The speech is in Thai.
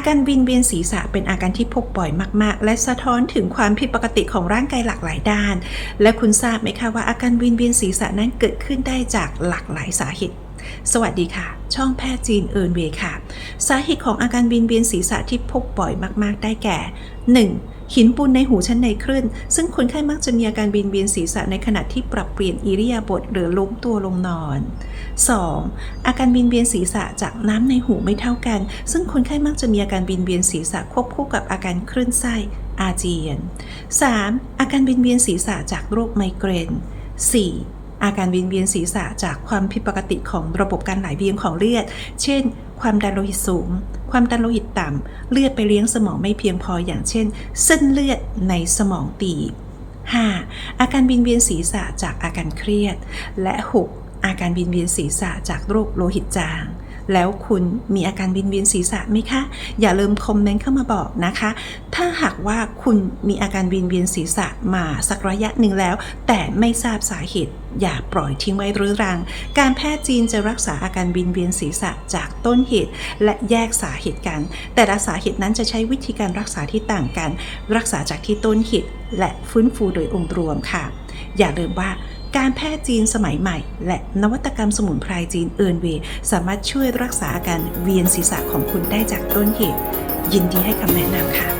อาการวินเวียนศีรษะเป็นอาการที่พบบ่อยมาก ๆ และสะท้อนถึงความผิดปกติของร่างกายหลากหลายด้าน และคุณทราบไหมคะว่าอาการวินเวียนศีรษะนั้นเกิดขึ้นได้จากหลากหลายสาเหตุ สวัสดีค่ะ ช่องแพทย์จีนเอิร์นเวย์ค่ะ สาเหตุของอาการวินเวียนศีรษะที่พบบ่อยมาก ๆ ได้แก่ 1. หินปูนในหูชั้นในคลื่น ซึ่งคนไข้มักจะมีอาการวินเวียนศีรษะในขณะที่ปรับเปลี่ยนอิริยาบถหรือล้มตัวลงนอน 2. อาการวินเวียนศีรษะจากน้ำในหูไม่เท่ากัน ซึ่งคนไข้มักจะมีอาการวินเวียนศีรษะควบคู่กับอาการคลื่นไส้อาเจียน 3. อาการวินเวียนศีรษะจากโรคไมเกรน 4. อาการวินเวียนศีรษะจากความผิดปกติของระบบการไหลเวียนของเลือด เช่น ความดันโลหิตสูง ความดันโลหิตต่ำ เลือดไปเลี้ยงสมองไม่เพียงพออย่างเช่น เส้นเลือดในสมองตีบ 5. อาการบินเวียนศีรษะจากอาการเครียด และ 6. อาการบินเวียนศีรษะจากโรคโลหิตจาง แล้วคุณมีอาการวินเวียนศีรษะไหมคะ อย่าลืมคอมเมนต์เข้ามาบอกนะคะ ถ้าหากว่าคุณมีอาการวินเวียนศีรษะมาสักระยะหนึ่งแล้ว แต่ไม่ทราบสาเหตุอย่าปล่อยทิ้งไว้รื้อรัง การแพทย์จีนจะรักษาอาการวินเวียนศีรษะจากต้นเหตุ และแยกสาเหตุกัน แต่ละสาเหตุนั้นจะใช้วิธีการรักษาที่ต่างกัน รักษาจากที่ต้นเหตุและฟื้นฟูโดยองค์รวมค่ะ อย่าลืมว่า การแพทย์จีนสมัยใหม่ และนวัตกรรมสมุนไพรจีนเอิร์นเวย์สามารถช่วยรักษาอาการเวียนศีรษะของคุณได้จากต้นเหตุ ยินดีให้คำแนะนำค่ะ